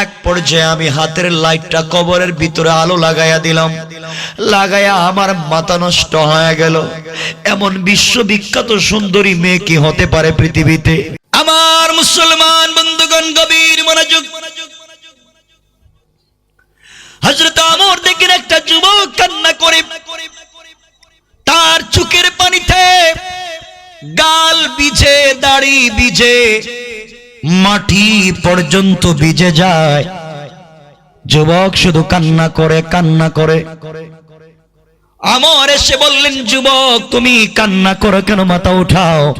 এক পর্যায়ে আমি হাতের লাইটটা কবরের ভিতরে আলো লাগাইয়া দিলাম। লাগাইয়া আমার মাথা নষ্ট হয়ে গেল। এমন বিশ্ববিখ্যাত সুন্দরী মেয়ে কি হতে পারে পৃথিবীতে? আমার মুসলমান বন্ধুগণ, গভীর মনোযোগ। হজরত আমর দেখেন একটা যুবক কান্না করে। তার চুকের পানিতে গাল বিজে দাড়ি বিজে মাটি পর্যন্ত ভিজে যায়। যুবক শুধু কান্না করে কান্না করে। আমর এসে বললেন, যুবক, তুমি কান্না করো কেন? মাথা উঠাও।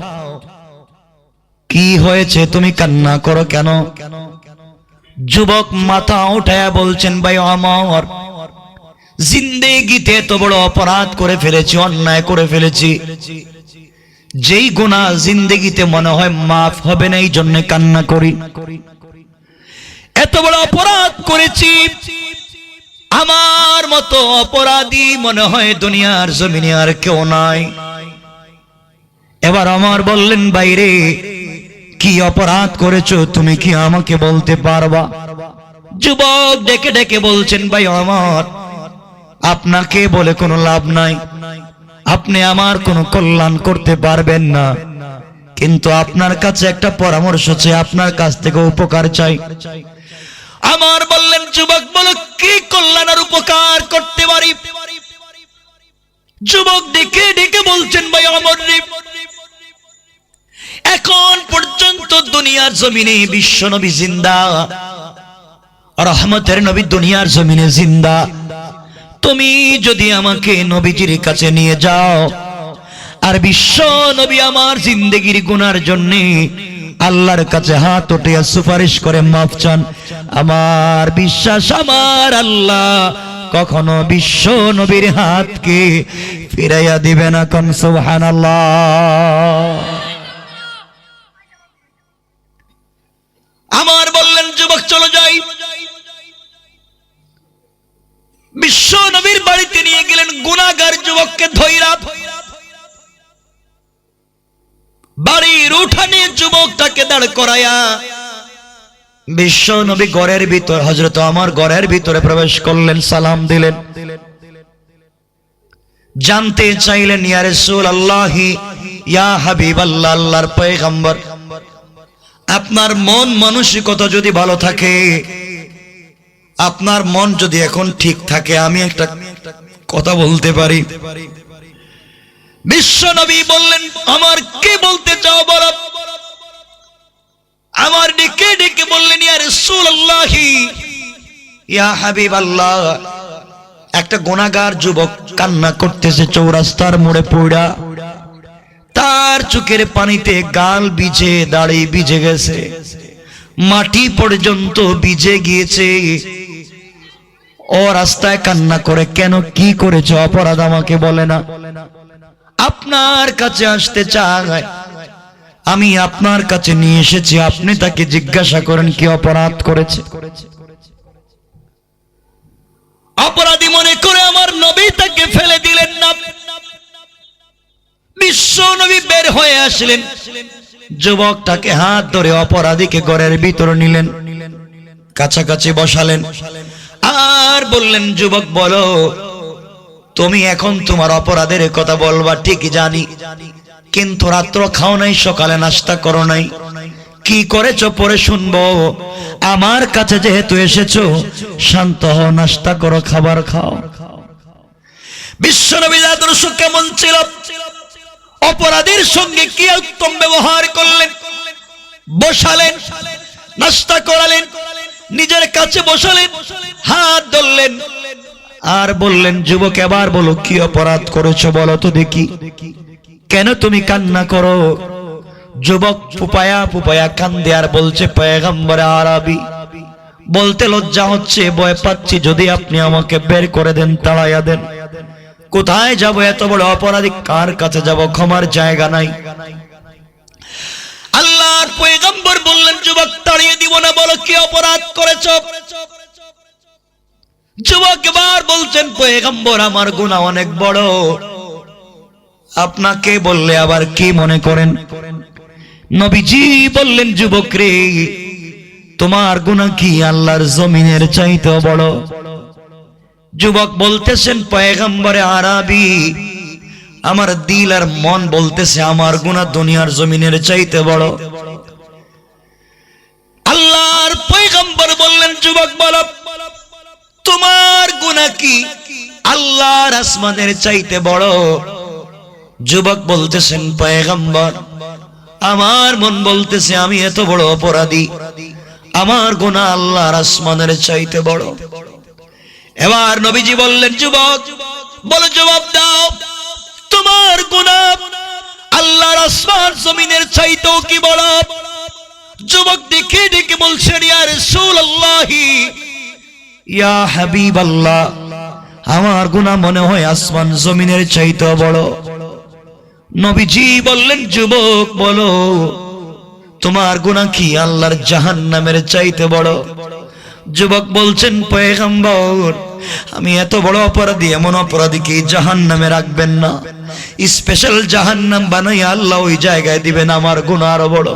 কি হয়েছে? তুমি কান্না করো কেন? যুবক মাথা উঠায়া বলছেন, ভাই আমার, জিন্দেগিতে এত বড় অপরাধ করে ফেলেছি, অন্যায় করে ফেলেছি। যেই গুণা জিন্দেগিতে মনে হয় মাফ হবে না, এই জন্য কান্না করি। এত বড় অপরাধ করেছি। আমার মতো অপরাধী মনে হয় দুনিয়ার জমিনে আর কেউ নাই। এবার আমার বললেন, বাইরে কি অপরাধ করেছ, তুমি কি আমাকে বলতে পারবা? যুবক ডেকে ডেকে বলছেন, ভাই আমার আপনাকে বলে কোনো লাভ নাই। আপনি আমার কোনো কল্যাণ করতে পারবেন না। কিন্তু আপনার কাছে একটা পরামর্শ চাই, আপনার কাছ থেকে উপকার চাই। আমার বললেন, যুবক, বলো, কি কল্যাণ আর উপকার করতে পারি? যুবক ডেকে ডেকে বলছেন, ভাই, অমর এখন পর্যন্ত দুনিয়ার জমিনে বিশ্ব নবী জিন্দা। রহমতের নবী দুনিয়ার জমিনে জিন্দা। তুমি যদি আমাকে নবীজির কাছে নিয়ে যাও, আর বিশ্ব নবী আমার জিন্দগির গুনার জন্য আল্লাহর কাছে হাত উঠিয়া সুপারিশ করে মাফ চান। আমার বিশ্বাস, আমার আল্লাহ কখনো বিশ্ব নবীর হাতকে ফিরাইয়া দিবে না কন, সুবহানাল্লাহ। আমার বললেন, যুবক, চলো যাই। বিশ্ব বাড়িতে নিয়ে গেলেন গুনাগার যুবককে ধৈরা বাড়ির উঠানে যুবকটাকে দাঁড় করায়া বিশ্ব নবী গড়ের ভিতর হজরত আমার গড়ের ভিতরে প্রবেশ করলেন, সালাম দিলেন। জানতে চাইলেন, ইয়া রাসূল আল্লাহি ইয়া হাবিব আল্লাহ আল্লাহর পয়গম্বর। আপনার মন মানসিকতা যদি ভালো থাকে আপনার মন যদি এখন ঠিক থাকে, আমি একটা কথা বলতে পারি। বিশ্ব নবী বললেন, আমার কে বলতে চাও বল? আমার ডেকে ডেকে বললেন, ইয়া রাসূলুল্লাহি, ইয়া হাবিব আল্লাহ একটা গোনাগার যুবক কান্না করতেছে, চৌরাস্তার মোড়ে পড়া তার চোখের পানিতে গাল বিজে দাড়ি বিজে গেছে। মাটি পর্যন্ত বিজে গিয়েছে। ও রাস্তায় কান্না করে কেন কি করেছে? অপরাধ আমাকে বলে না। আপনার কাছে আসতে চায়। আমি আপনার কাছে নিয়ে এসেছি। আপনি তাকে জিজ্ঞাসা করেন কি অপরাধ করেছে। অপরাধী মনে করে আমার নবী তাকে ফেলে দিলেন না। বিশ্ব নবী বের হয়ে আসলেন। যুবকটাকে হাত ধরে অপরাধীকে ঘরের ভিতরে নিলেন। কাছাকাছি বসালেন। আর বললেন, যুবক, বলো, তুমি এখন তোমার অপরাধের কথা বলবা, ঠিকই জানি। কিন্তু রাত্র খাও নাই, সকালে নাস্তা করো নাই। কি করেছ পরে শুনব। আমার কাছে যেহেতু এসেছ, শান্ত হও, নাস্তা করো, খাবার খাও। বিশ্বনবী আদর্শ কেমন ছিল? অপরাধীর সঙ্গে কি উত্তম ব্যবহার করলেন? বসালেন, নাস্তা করালেন, নিজের কাছে বসালেন আর বললেন, যুবক, এবার বলো, কি অপরাধ করেছ বলো তো দেখি। কেন তুমি কান্না করো? যুবক পুপায়া পুপায়া কান্দে আর বলছে, পয়গম্বরে আরবি, বলতে লজ্জা হচ্ছে, ভয় পাচ্ছি। যদি আপনি আমাকে বের করে দেন, তাড়াইয়া দেন। কোথায় যাব? এত বড় অপরাধী, কার কাছে যাব? ক্ষমার জায়গা নাই। আল্লাহর পয়গম্বর বললেন, যুবক, তাড়িয়ে দিব না, বলো, কি অপরাধ করেছ? যুবক এবার বলছেন, পয়গম্বর, আমার গুনাহ অনেক বড়। আপনাকে বললে আবার কি মনে করেন? নবীজি বললেন, যুবক রে, তোমার গুণা কি আল্লাহর জমিনের চাইতে বড়? যুবক বলতেছেন, পয়গম্বরে আরাবি, আমার দিল আর মন বলতেছে, আমার গুণা দুনিয়ার জমিনের চাইতে বড়। আল্লাহর আসমানের চাইতে বড়। যুবক বলতেছেন, পয়গম্বর, আমার মন বলতেছে আমি এত বড় অপরাধী। আমার গুণা আল্লাহর আসমানের চাইতে বড়। এবার নবীজি বললেন, যুবক, বলো জবাব দাও। তোমার গুণা আল্লাহর আসমান জমিনের চাইতেও কি বড়? যুবক দেখে দেখে বলছেন, ইয়া রাসূলুল্লাহি, ইয়া হাবিবাল্লাহ। আমার গুনাহ মনে হয় আসমান জমিনের চাইতে বড়। নবীজি বললেন, যুবক, বলো, তোমার গুনাহ কি আল্লাহর জাহান্নামের চাইতে বড়? যুবক বলছেন, পয়গম্বর, আমি এত বড় অপরাধী, এমন অপরাধী কি জাহান্নামে রাখবেন না? স্পেশাল জাহান্নাম বানাই আল্লাহ ওই জায়গায় দিবেন, আমার গুনাহ আরও বড়।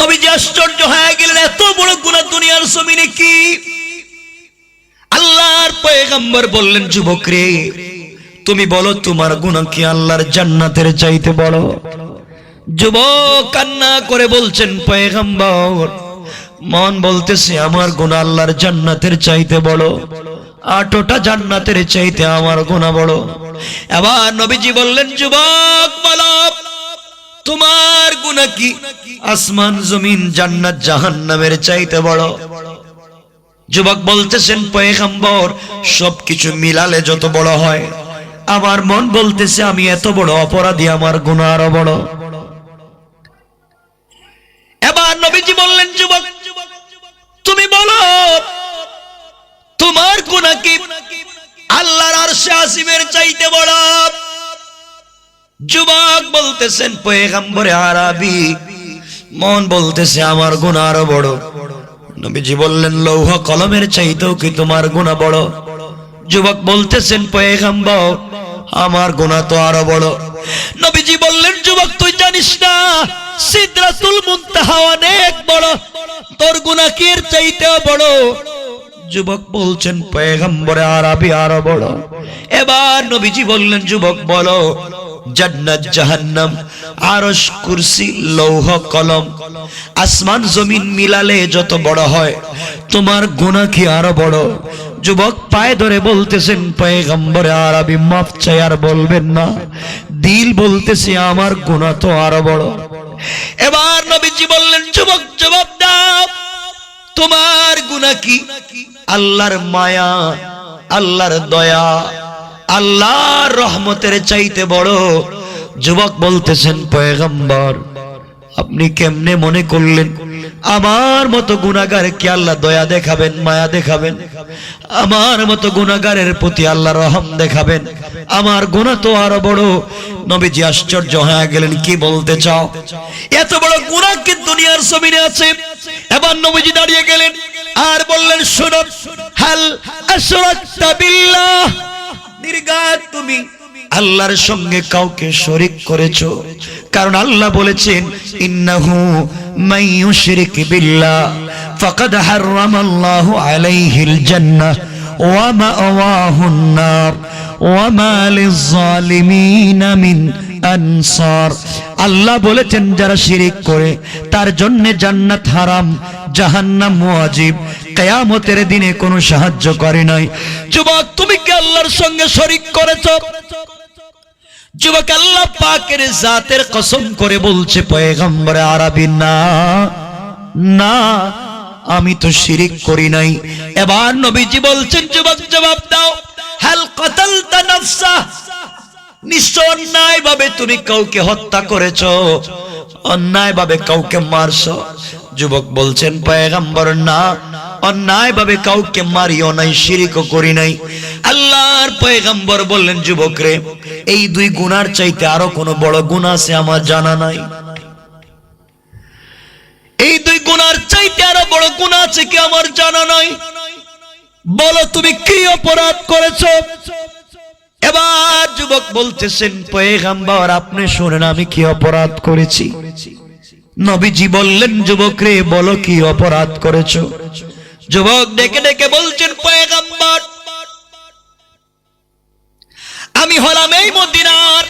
নবীজি আশ্চর্য হয়ে গেলেন, এত বড় গুণা দুনিয়ার জমিনে কি? আল্লাহর পয়গম্বর বললেন যুবক রে তুমি বলো তোমার গুনাহ কি আল্লাহর জান্নাতের চাইতে বড়? যুবক কান্না করে বলছেন, পয়গম্বর, মন বলতেছে আমার গুনাহ আল্লাহর জান্নাতের চাইতে বড়। আটোটা জান্নাতের চাইতে আমার গুনাহ বড়। এবার নবীজি বললেন, যুবক, বলো, তোমার গুনাহ কি? আসমান, জমিন, জান্নাত, জাহান্নামের চাইতে বড়। যুবক বলতেছেন, পয়গম্বর, সবকিছু মিলালে যত বড় হয়। আমার মন বলতেছে, আমি এত বড় অপরাধী, আমার গুনাহ আরও বড়। এবার নবীজি বললেন, যুবক, তুমি বলো, তোমার গুনাহ কি আল্লাহর আরশে আসিমের চাইতে বড়? যুবক বলতেছেন, পয়গম্বরে আরাবি। মন বলতেছে, আমার গুনাহ আরও বড়। নবীজি বললেন, লৌহ কলমের চাইতেও কি তোমার গুণা বড়? যুবক বলতেছেন, পয়গম্বর, আমার গুণা তো আরও বড়। নবীজি বললেন, যুবক, তুই জানিস না, সিদরাতুল মুনতাহা অনেক বড়। তোর গুনাহ কি এর চাইতেও বড়? যুবক বলছেন, পয়গম্বরে আরবি আরও বড়। এবার নবীজি বললেন, যুবক, বলো জান্নাত, জাহান্নাম, আরশ, কুরসি, লৌহ, কলম। আসমান, জমিন মিলালে যত বড় হয়, তোমার গুনাহ কি আরও বড়? যুবক পায়ে ধরে বলতেছেন, পয়গম্বরে আরবি মাফ চাই, আর বলবেন না। দিল বলতেছে, আমার গুনাহ তো আরও বড়। এবার নবীজি বললেন, যুবক, জবাব দাও। তোমার গুনাহ কি? আল্লাহর মায়া, আল্লাহর দয়া আল্লাহর রহমতের চাইতে বড় যুবক বলতেছেন, পয়গম্বর, আপনি কেমনে মনে করলেন? আমার মতো গুনাগার কি আল্লাহ দয়া দেখাবেন, মায়া দেখাবেন? আমার মতো গুনাগারের প্রতি আল্লাহ রহম দেখাবেন? আমার গুণা তো আরও বড়। নবীজি আশ্চর্য হয়ে গেলেন, কি বলতে চাও? এত বড় গুণা কি দুনিয়ার জমিনে আছে? এবার নবীজি দাঁড়িয়ে গেলেন আর বললেন, শুনো, হাল বিল্লাহ নির্গাত তুমি। আল্লাহর সঙ্গে কাউকে শরিক করেছ? কারণ আল্লাহ বলেছেন, ইন্নাহু ইউশরিক বিল্লাহ, ফাকাদ হারামাল্লাহু আলাইহিল জান্নাহ, ওয়া মাওয়াহুন নার, ওয়া মা লিয-যালিমিনা মিন আল্লাহ বলেছেন, যারা শিরিক করে, তার জন্য জান্নাত হারাম, জাহান্নাম ওয়াজিব। কিয়ামতের দিনে কোনো সাহায্য করে নাই। যুবক, তুমি কি আল্লাহর সঙ্গে শরিক করেছ? যুবক, আল্লাহ পাকের জাতের কসম করে বলছে, পয়গম্বরে আরবি, না না, আমি তো শিরিক করি নাই। এবার নবীজি বলছেন, যুবক, জবাব দাও। হাল কতালতা নাফসা নিশ্চয় অন্যায় ভাবে তুমি কাউকে হত্যা করেছ। অন্যায় ভাবে কাউকে মারছো। যুবক বলছেন, পয়গম্বর, না অন্যায় ভাবে কাউকে মারিও নাই, শিরিকও করি নাই। আল্লাহর পয়গম্বর বললেন, যুবক রে, এই দুই গুনার চাইতে আরও কোনো বড় গুণা আছে আমার জানা নাই। এই দুই গুনার চাইতে আরও বড় গুণা আছে কি আমার জানা নাই? বলো তুমি কি অপরাধ করেছ? এবার যুবক বলতেছেন, পয়গাম্বর, আপনি শুনেন, আমি কি অপরাধ করেছি? নবীজি বললেন, যুবক রে, বলো কি অপরাধ করেছ? যুবক ডেকে ডেকে বলছেন, পয়গাম্বর, আমি হলাম এই মদিনার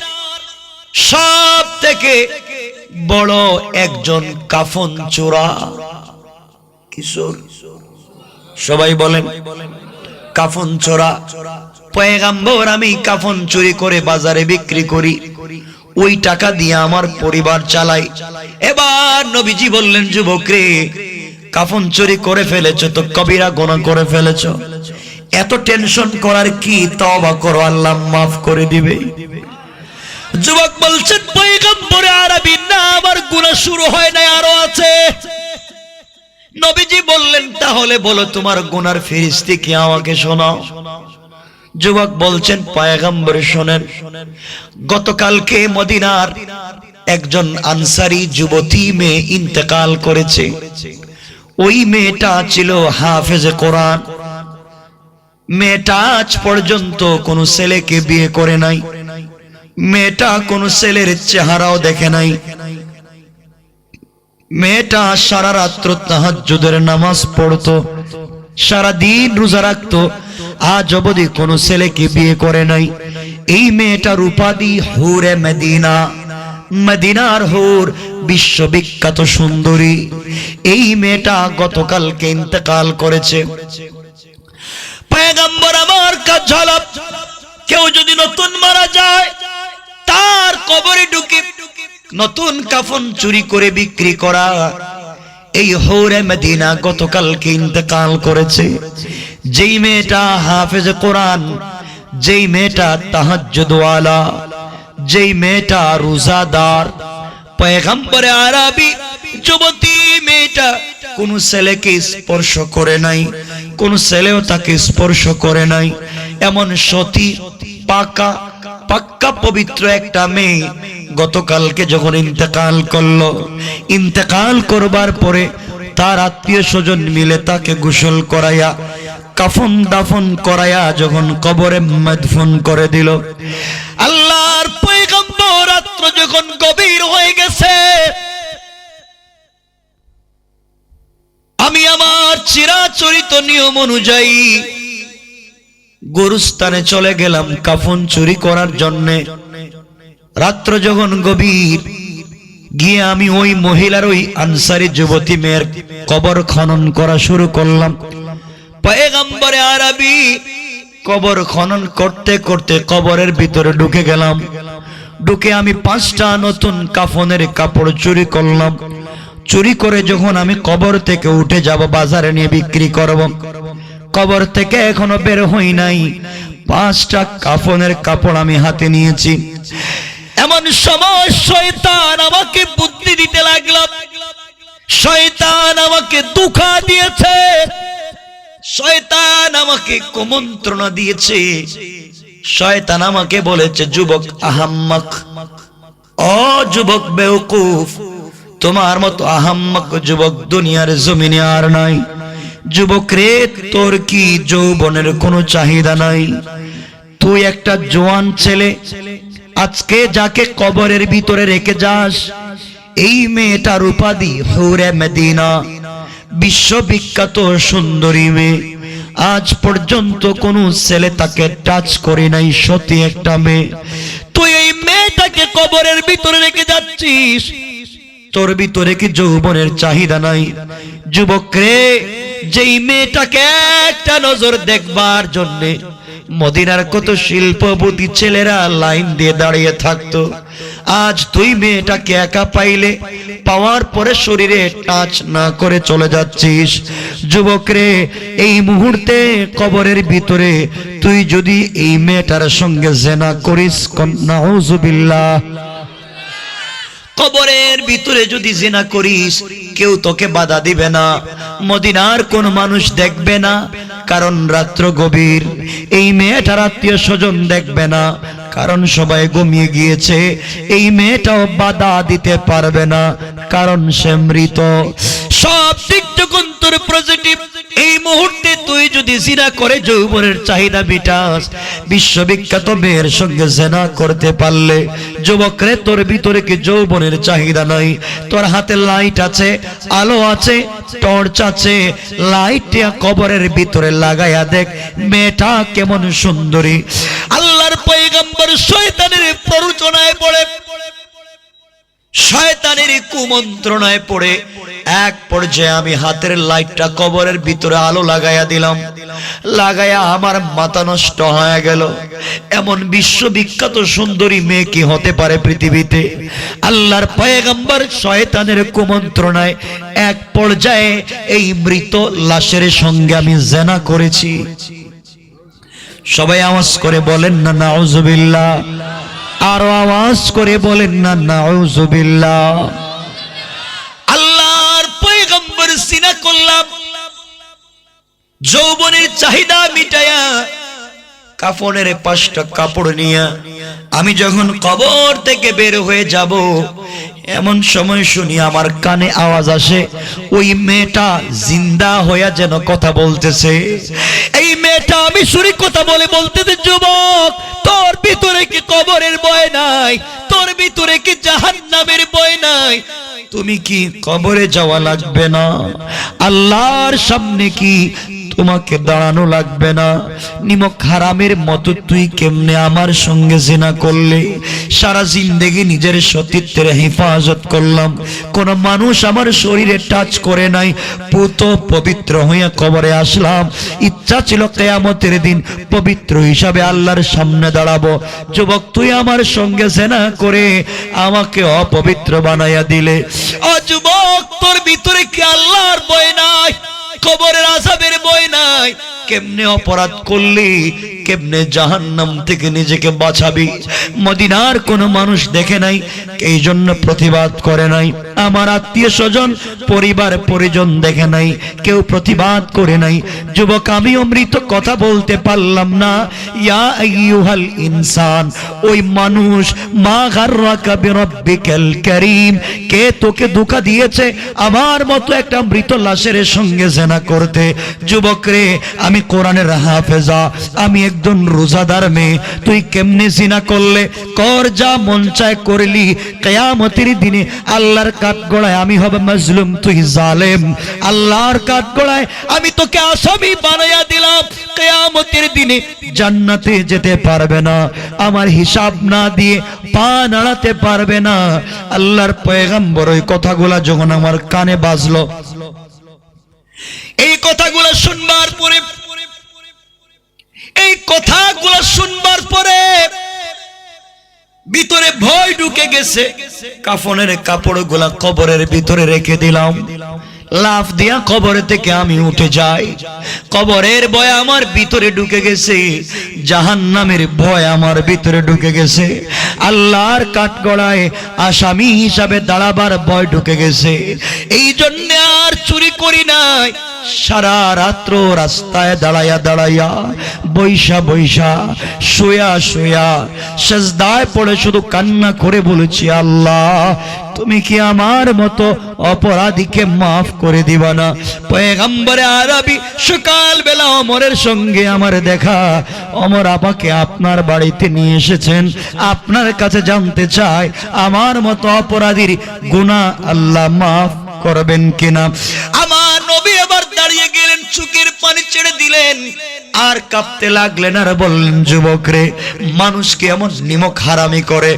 সব থেকে বড় একজন কাফন চোরা। কিশোর, সবাই বলেন, কাফন চোরা। পয়গাম্বর, আমি কাফন চুরি করে বাজারে বিক্রি করি। ওই টাকা দিয়ে আমার পরিবার চালাই এবার নবীজি বললেন যুবক রে কাফন চুরি করে ফেলেছো তো, কবিরা গোনা করে ফেলেছো। এত টেনশন করার কি তবা করো, আল্লাহ মাফ করে দিবে। যুবক বলছেন, পয়গম্বরে আরবি, না, আমার গুনাহ শুরু হয় নাই, আরও আছে। নবীজি বললেন, তাহলে বলো, তোমার গুনার ফিরিস্তি কি আমাকে শোনাও? যুবক বলছেন, পায়গাম্বর শোনেন, গতকালকে মদিনার একজন আনসারি যুবতী মেয়ে ইন্তেকাল করেছে। ওই মেয়েটা ছিল হাফেজে কোরআন। মেয়েটা আজ পর্যন্ত কোনো ছেলেকে বিয়ে করে নাই। মেয়েটা কোনো ছেলের চেহারাও দেখে নাই। মেয়েটা সারা রাত্র তাহাজ্জুদের নামাজ পড়তো, সারা দিন রোজা রাখতো আজ অবধি কোন ছেলেকে বিয়ে করে নাই। এই মেয়েটার উপাধি হুরে মেদিনা। মদিনার হুর বিশ্ববিখ্যাত সুন্দরী। এই মেয়েটা গতকালকে ইন্তেকাল করেছে। কেউ যদি নতুন মারা যায়, তার কবরে ঢুকে নতুন কাফন চুরি করে বিক্রি করা। এই হৌরে মদিনা গতকালকে ইন্তেকাল করেছে। যেই মেয়েটা হাফেজ কোরআন, যেই মেয়েটা তাহাজ্জুদওয়ালা যেই মেয়েটা রোজাদার, পয়গম্বরে আরবি যুবতী মেয়েটা কোন ছেলেকে স্পর্শ করে নাই, কোন ছেলেও তাকে স্পর্শ করে নাই। এমন সতী, পাকা, পাক্কা পবিত্র একটা মেয়ে গতকালকে যখন ইন্তেকাল করল, ইন্তেকাল করবার পরে তার আত্মীয় স্বজন মিলে তাকে গোসল করাইয়া কাফন দাফন করাইয়া যখন কবরে মদফন করে দিল। আল্লাহর রাত্র যখন গভীর হয়ে গেছে, আমি আমার চিরাচরিত নিয়ম অনুযায়ী গরুস্থানে চলে গেলাম কাফন চুরি করার জন্যে। রাত্র যখন গভীর, গিয়ে আমি ওই মহিলার ওই আনসারি যুবতী মেয়ের কবর খনন করা শুরু করলাম। পয়গম্বরে আরবি কবর খনন করতে করতে কবরের ভিতরে ঢুকে গেলাম। ঢুকে আমি পাঁচটা নতুন কাফনের কাপড় চুরি করলাম। চুরি করে যখন আমি কবর থেকে উঠে যাব, বাজারে নিয়ে বিক্রি করব। কবর থেকে এখনও বের হই নাই। পাঁচটা কাফনের কাপড় আমি হাতে নিয়েছি। এমন সময় শয়তান আমাকে বুদ্ধি দিতে লাগল। শয়তান আমাকে দুঃখা দিয়েছে। শয়তান আমাকে কুমন্ত্রণা দিয়েছে। শয়তান আমাকে বলেছে, যুবক, আহাম্মক ও যুবক বেউকুফ, তোমার মতো আহাম্মক যুবক দুনিয়ার জমিনে আর নাই। যুবক রে, তোর কি যৌবনের কোনো চাহিদা নাই? তুই একটা জোয়ান ছেলে, আজকে যাকে কবরের ভিতরে রেখে যাস, এই মেয়েটার উপাধি হৌরে মেদিনা। বিশ্ববিখ্যাত সুন্দরী মেয়ে। আজ পর্যন্ত কোনো ছেলে তাকে টাচ করে নাই সত্যি একটা মেয়ে। তুই এই মেয়েটাকে কবরের ভিতরে রেখে যাচ্ছিস। তোর ভিতরে কি যৌবনের চাহিদা নাই? যুবক রে, যেই মেয়েটাকে একটা নজর দেখবার জন্যে মদিনার কত শিল্পপতি ছেলেরা লাইন দিয়ে দাঁড়িয়ে থাকতো। আজ তুই মেয়েটাকে একা পাইলে, পাওয়ার পরে শরীরে টাচ না করে চলে যাচ্ছিস। যুবক রে এই মুহূর্তে কবরের ভিতরে তুই যদি এই মেয়েটার সঙ্গে জেনা করিস নাউজুবিল্লাহ কবরের ভিতরে যদি জেনা করিস, কেউ তোকে বাধা দিবে না। মদিনার কোন মানুষ দেখবে না, কারণ রাত্র গভীর। এই মেয়েটার আত্মীয় স্বজন দেখবে না। কারণ সবাই ঘুমিয়ে গিয়েছে। এই মেয়েটাও বাধা দিতে পারবে না, কারণ সে মৃত। সব দিক তোর ভিতরে কি যৌবনের চাহিদা নাই? তোর হাতে লাইট আছে, আলো আছে টর্চ আছে কবরের ভিতরে লাগাইয়া দেখ, মেয়েটা কেমন সুন্দরী। আল্লাহর পয়গম্বর শয়তানের প্ররোচনায় পড়ে। শয়তানের কুমন্ত্রণায় পড়ে। এক পর্যায়ে আমি হাতের লাইটটা কবরের ভিতরে আলো লাগাইয়া দিলাম। লাগাইয়া আমার মাথা নষ্ট হয়ে গেল। এমন বিশ্ববিখ্যাত সুন্দরী মেয়ে কি হতে পারে পৃথিবীতে? আল্লাহর পয়গম্বর শয়তানের কুমন্ত্রণায় এক পর্যায়ে এই মৃত লাশের সঙ্গে আমি জেনা করেছি। সবাই আওয়াজ করে বলেন না না নাউজুবিল্লাহ। আরও আওয়াজ করে বলেন না, নাউজুবিল্লাহ। আল্লাহর পয়গম্বর সিনা করলাম। যৌবনের চাহিদা মিটায়া কাফনের পাঁচটা কাপড় নিয়া আমি যখন কবর থেকে বের হয়ে যাব, এমন সময় শুনি আমার কানে আওয়াজ আসে, ওই মেয়েটা জিন্দা হইয়া যেন কথা বলতেছে। এই মেয়েটা আমি শুনি কথা বলে বলতেছে, যুবক, তোর ভিতরে কি কবরের ভয় নাই? তোর ভিতরে কি জাহান্নামের ভয় নাই? তুমি কি কবরে যাওয়া লাগবে না? আল্লাহর সামনে কি তোমাকে দাঁড়ানো লাগবে না। নিমক হারামের মতো তুই কেমনে আমার সঙ্গে জেনা করলে? সারা জিন্দেগি নিজের সতীত্বের হেফাজত করলাম। কোন মানুষ আমার শরীরে টাচ করে নাই। পুত পবিত্র হইয়া কবরে আসলাম। ইচ্ছা ছিল কেয়ামতের দিন পবিত্র হিসাবে আল্লাহর সামনে দাঁড়াবো। যুবক, তুই আমার সঙ্গে জেনা করে আমাকে অপবিত্র বানাইয়া দিলে। ও যুবক, তোর ভিতরে কি আল্লাহর বয় নাই? কবরের আসাবের বই নাই। কেমনে অপরাধ করলি? কেমনে জাহান্নাম থেকে নিজেকে বাঁচাবি? মদিনার কোন মানুষ দেখে নাই এই জন্য প্রতিবাদ করে নাই। আমার আত্মীয় স্বজন, পরিবার, পরিজন দেখে নাই, কেউ প্রতিবাদ করে নাই। যুবক আমি অমৃত কথা বলতে পারলাম না। ইয়া আইয়ুহাল ইনসান, ওই মানুষ, মা গাররাকা বিরাব্বিকাল কারীম, কে তোকে ধোঁকা দিয়েছে? আমার মতো একটা মৃত লাশের সঙ্গে জেনা করতে। যুবক রে, আমি কোরআনের হাফেজা, আমি একজন রোজাদার মেয়ে, তুই কেমনে জিনা করলে? কর যা মন চায় করলি। কেয়ামতের দিনে আল্লাহর কাঠগড়ায় আমি হবে মজলুম, তুই জালেম। আল্লাহর কাঠগড়ায় আমি তোকে আসামি বানাইয়া দিলাম। কেয়ামতের দিনে জান্নাতে যেতে পারবে না, আমার হিসাব না দিয়ে পা নাড়াতে পারবে না। আল্লাহর পয়গাম্বর, ওই কথাগুলা যখন আমার কানে বাজলো, এই কথাগুলো শুনবার পরে এই কথাগুলো শুনবার পরে ভিতরে ভয় ঢুকে গেছে। কাফনের কাপড়গুলা কবরের ভিতরে রেখে দিলাম। লাফ দিয়া কবর থেকে আমি উঠে যাই। কবরের ভয় আমার ভিতরে ঢুকে গেছে। জাহান নামের ভয় আমার ভিতরে ঢুকে গেছে। আল্লাহর কাঠগড়ায় আসামি হিসাবে দাঁড়াবার ভয় ঢুকে গেছে। এই জন্য আর চুরি করি নাই। সারা রাত্র রাস্তায় দাঁড়াইয়া দাঁড়াইয়া বৈশা বৈশা শুয়া শুয়া সেজদায় পড়ে শুধু কান্না করে বলেছি, আল্লাহ তুমি কি আমার মতো অপরাধীকে মাফ করে দিবা না? পয়গম্বরে আরবি সকাল বেলা অমরের সঙ্গে আমার দেখা। অমর আপাকে আপনার বাড়িতে নিয়ে এসেছেন। আপনার কাছে জানতে চাই, আমার মতো অপরাধীর গুনাহ আল্লাহ মাফ করবেন কিনা? আমার নবী এবার দাঁড়িয়ে গেলেন চুকের পানি ছেড়ে দিলেন। আর কাঁপতে লাগলেন আর বললেন, যুবক রে মানুষকে এমন নিমক হারামি করে?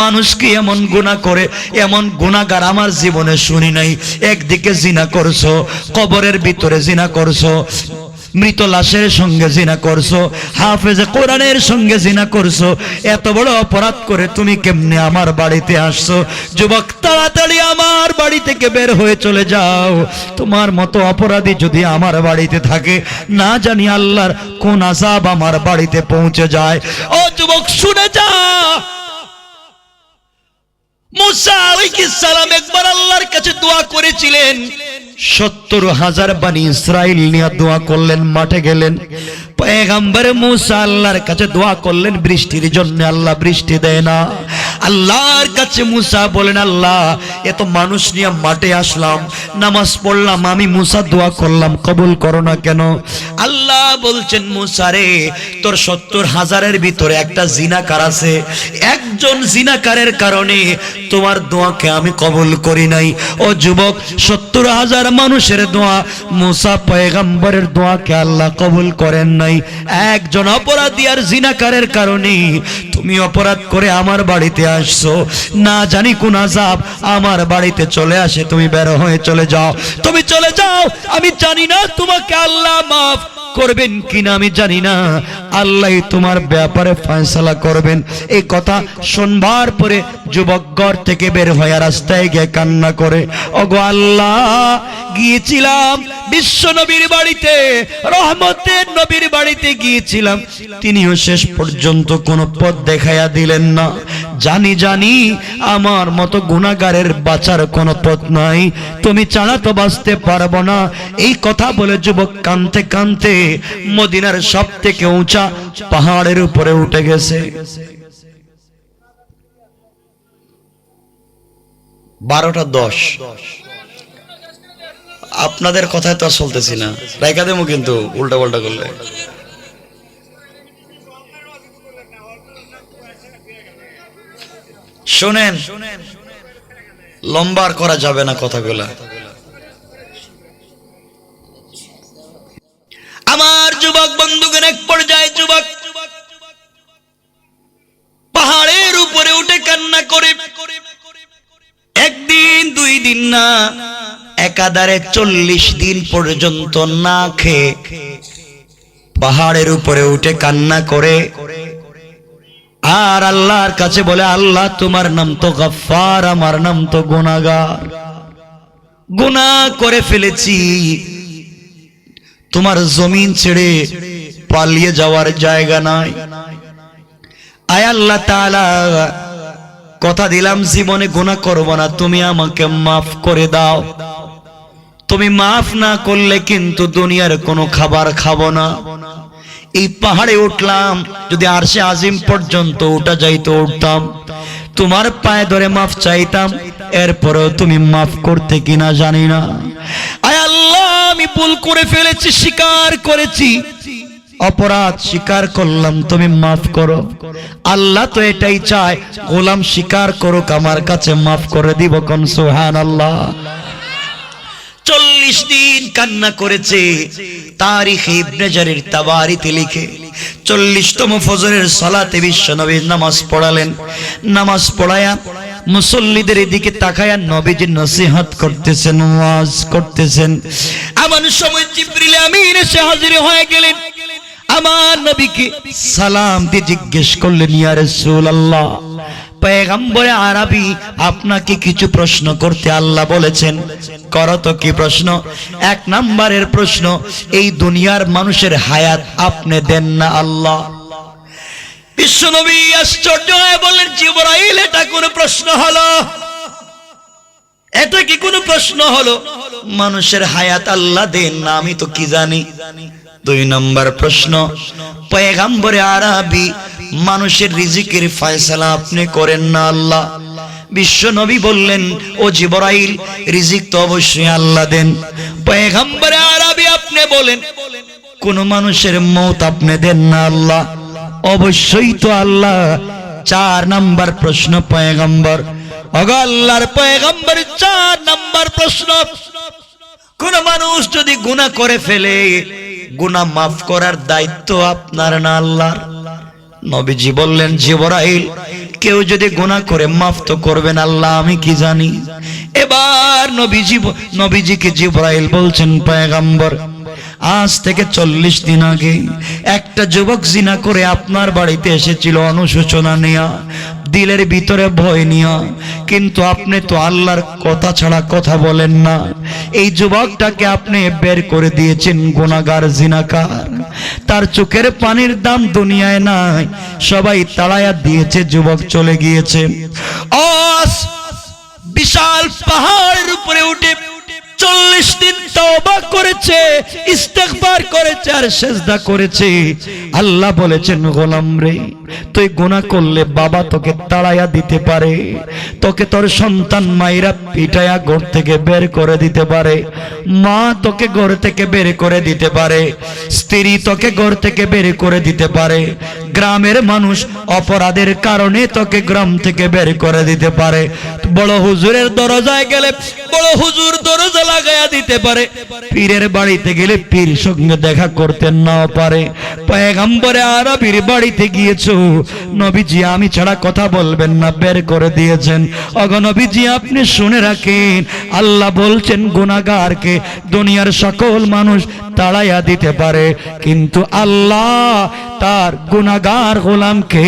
মানুষকে এমন গুণা করে? এমন গুণাগার আমার জীবনে শুনি নাই। একদিকে জিনা করছ, কবরের ভিতরে জিনা করছ মৃত লাশের সঙ্গে জিনা করছ, হাফেজে কোরআনের সঙ্গে জিনা করছ। এত বড় অপরাধ করে তুমি কেমনে আমার বাড়িতে আসছো? যুবক, তাড়াতাড়ি আমার বাড়ি থেকে বের হয়ে চলে যাও। তোমার মতো অপরাধী যদি আমার বাড়িতে থাকে, না জানি আল্লাহর কোন আজাব আমার বাড়িতে পৌঁছে যায়। ও যুবক, শুনে যা! সালাম একবার আল্লাহর কাছে দোয়া করেছিলেন। সত্তর হাজার নিয়ে দোয়া করলেন, মাঠে গেলেন। মুসা আল্লাহর কাছে দোয়া করলেন, বৃষ্টির জন্য আল্লাহ বৃষ্টি দেয় না। আল্লাহর কাছে মুসা বলেন, আল্লাহ এত মানুষ নিয়ে মাঠে আসলাম, নামাজ পড়লাম, আমি মুসা দোয়া করলাম, কবুল করো না কেন? আল্লাহ বলছেন, মুসা রে, তোর সত্তর হাজারের ভিতরে একটা জিনাকার আছে। একজন জিনাকারের কারণে তোমার দোয়াকে আমি কবুল করি নাই। ও যুবক, সত্তর হাজার মানুষের দোয়া, মুসা পয়গাম্বরের দোয়াকে আল্লাহ কবুল করেন নাই। একজন অপরাধী আর জিনাকারের কারণে তুমি অপরাধ করে আমার বাড়িতে আসছো। না জানি কোন আজাব আমার বাড়িতে চলে আসে, তুমি বের হয়ে চলে যাও। তুমি চলে যাও, আমি জানি না তোমাকে আল্লাহ মাফ করবেন কিনা আমি জানি না। আল্লাহ তোমার ব্যাপারে ফয়সালা করবেন। এই কথা শুনবার পরে যুবক ঘর থেকে বের হয়ে রাস্তায় গিয়ে কান্না করে, ওগো আল্লাহ, গিয়েছিলাম বিশ্ব নবীর বাড়িতে, রহমতের নবীর বাড়িতে গিয়েছিলাম। তিনিও শেষ পর্যন্ত কোনো পথ দেখাইয়া দিলেন না। জানি জানি, আমার মতো গুণাগারের বাঁচার কোনো পথ নাই। তুমি ছাড়া তো বাঁচতে পারব না। এই কথা বলে যুবক কানতে কানতে মদিনার সব থেকে উঁচা পাহাড়ের উপরে উঠে গেছে। বারোটা দশ। আপনাদের কথায় তো আর চলতেছি না। রাইকা দেবো কিন্তু উল্টা পাল্টা করলে। শোনেন, লম্বার করা যাবে না কথাগুলা। আমার যুবক বন্ধুগণ, এক পর্যায়ে যুবক পাহাড়ের উপরে উঠে কান্না করে, একদিন, দুই দিন না, একাধারে চল্লিশ দিন পর্যন্ত না খেয়ে পাহাড়ের উপরে উঠে কান্না করে আর আল্লাহর কাছে বলে, আল্লাহ, তোমার নাম তো গফার আমার নাম তো গুনাগার গুনাহ করে ফেলেছি। তোমার জমিন ছেড়ে পালিয়ে যাওয়ার জায়গা নাই। আয় আল্লাহ কথা দিলাম, জীবনে গুনাহ করব না। তুমি আমাকে মাফ করে দাও। তুমি মাফ না করলে কিন্তু দুনিয়ার কোনো খাবার খাব না। এই পাহাড়ে উঠলাম, যদি আরশে আজিম পর্যন্ত উঠা যাইতো উঠতাম। তোমার পায়ে ধরে মাফ চাইতাম, এরপরেও তুমি মাফ করতে কিনা জানি না। আয় আল্লাহ, আমি ভুল করে ফেলেছি, স্বীকার করেছি। অপরাধ স্বীকার করলাম, তুমি মাফ করো। আল্লাহ তো এটাই চায়, গোলাম স্বীকার করুক, আমার কাছে মাফ করে দিব কোন সোহান আল্লাহ চল্লিশ দিন কান্না করেছে। তারিখে ইবনে জারির তাবারিতে লিখে, চল্লিশতম ফজরের সালাতে বিশ্ব নবীর নামাজ পড়ালেন। নামাজ পড়ায়া মুসল্লিদের এদিকে তাকায়া নবীজি নসিহত করতেছেন, ওয়াজ করতেছেন। এমন সময় জিব্রিল আমিন এসে হাজির হয়ে গেলেন। আমার নবীকে সালাম দিয়ে জিজ্ঞেস করলেন, ইয়া রাসূলুল্লাহ পেগম্বরে আরবি আপনাকে কিছু প্রশ্ন করতে আল্লাহ বলেছেন। করো তো কি প্রশ্ন? এক নাম্বারের প্রশ্ন, এই দুনিয়ার মানুষের হায়াত আপনি দেন না আল্লাহ। আশ্চর্য হয়ে বললেন, জিবরাইল, এটা কোন প্রশ্ন হলো? এটা কি প্রশ্ন হলো? মানুষের হায়াত আল্লাহ দেন না, আমি তো কি জানি? দুই নম্বর প্রশ্ন, পয়গাম্বরে আরবি মানুষের রিজিকের ফয়সালা আপনি করেন না আল্লাহ। বিশ্ব নবী বললেন, ও জিবরাইল, রিজিক তো অবশ্যই আল্লাহ দেন। পয়গাম্বরে আরবি আপনি বলেন, কোন মানুষের মৌত আপনি দেন না আল্লাহ। অবশ্যই তো আল্লাহ। চার নাম্বার প্রশ্ন পয়গম্বর আল্লাহর পয়গম্বর, চার নাম্বার প্রশ্ন। কোন মানুষ যদি গুনাহ করে ফেলে, গুনাহ মাফ করার দায়িত্ব আপনার না আল্লাহর। নবীজি বললেন, জিবরাইল, কেউ যদি গুনাহ করে মাফ তো করবেন আল্লাহ, আমি কি জানি? এবার নবীজি নবীজিকে জিবরাইল বলছেন, পয়গম্বর, আজ থেকে চল্লিশ দিন আগে একটা যুবক জিনা করে আপনার বাড়িতে এসেছিল, অনুশোচনা নেয়া। দিলের ভিতরে ভয় নিয়া। কিন্তু আপনি তো আল্লাহর কথা ছাড়া কথা বলেন না। এই যুবকটাকে আপনি বের করে দিয়েছেন গুনাগার জিনাকার। তার চোখের পানির দাম দুনিয়ায় নাই। সবাই তাড়াইয়া দিয়েছে, যুবক চলে গিয়েছে। বিশাল পাহাড়ের উপরে উঠে চল্লিশ দিন করেছে রে, তুই করলে বাবা তোকে তাড়াইয়া দিতে পারে, তোকে তোর সন্তান ঘর থেকে বের করে দিতে পারে, মা তোকে ঘর থেকে বের করে দিতে পারে, স্ত্রী তোকে ঘর থেকে বের করে দিতে পারে গ্রামের মানুষ অপরাধের কারণে তোকে গ্রাম থেকে বের করে দিতে পারে। বড় হুজুরের দরজায় গেলে বড় হুজুর দরজা লাগাইয়া দিতে পারে। পীরের বাড়িতে গেলে পীর সঙ্গে দেখা করতে নাও পারে। পয়গাম্বরে আরবির বাড়িতে গিয়েছো, নবীজি আমি ছাড়া কথা বলবেন না, বের করে দিয়েছেন। অগনবীজি আপনি শুনে রাখেন, আল্লাহ বলছেন গুনাহগারকে দুনিয়ার সকল মানুষ তাড়াইয়া দিতে পারে। কিন্তু আল্লাহ তার গুনাহগার গোলামকে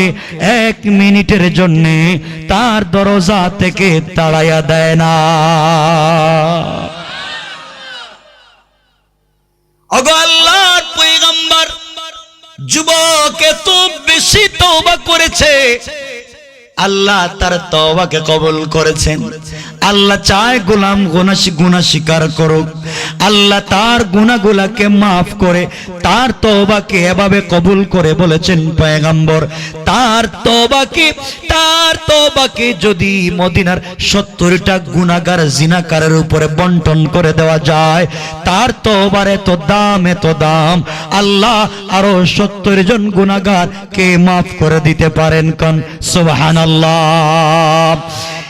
এক মিনিটের জন্যে তার দরজা থেকে তাড়াইয়া দেয় না। আল্লাহ তার তওবাকে কবুল করেছেন। আল্লাহ চায় গোলাম গুনাশি গুনাহ স্বীকার করুক। আল্লাহ তার গুনাহগুলাকে মাফ করে, তার তওবাকে এভাবে কবুল করে বলেছেন পয়গম্বর। তার তওবাকে তার তওবাকে যদি মদিনার সত্তরটা গুনাহগার জিনাকারের উপরে বন্টন করে দেওয়া যায়, তার তওবার এত দাম এত দাম। আল্লাহ আরও সত্তর জন গুনাহগার কে মাফ করে দিতে পারেন কন। সুবহানাল্লাহ।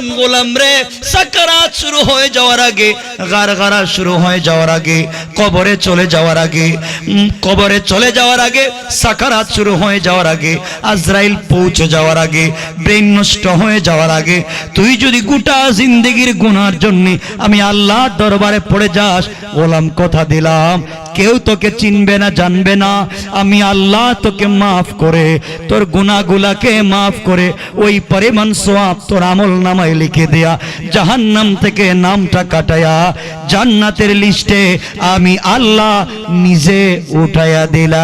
বলেছেন গোলাম রে সাকারাত শুরু হয়ে যাওয়ার আগে গারগারা শুরু হয়ে যাওয়ার আগে কবরে চলে যাওয়ার আগে কবরে চলে যাওয়ার আগে, সাকারাত শুরু হয়ে যাওয়ার আগে, আজরাইল পৌঁছে যাওয়ার আগে, ব্রেন নষ্ট হয়ে যাওয়ার আগে, তুই যদি গোটা জিন্দেগির গুনার জন্য আমি আল্লাহর দরবারে পড়ে যাস, গোলাম কথা দিলাম, কেউ তোকে চিনবে না, জানবে না, আমি আল্লাহ তোকে মাফ করে, তোর গুনাগুলাকে মাফ করে, ওই পরিমাণ সোয়াব তোর আমল নামায় লিখে দেয়া, জাহান্নাম থেকে নামটা কাটায়া, জান্নাতের লিস্টে আমি আল্লাহ নিজে উঠাইয়া দিলাম।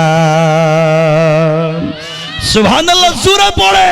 সুবহানাল্লাহ সূরা পড়ে।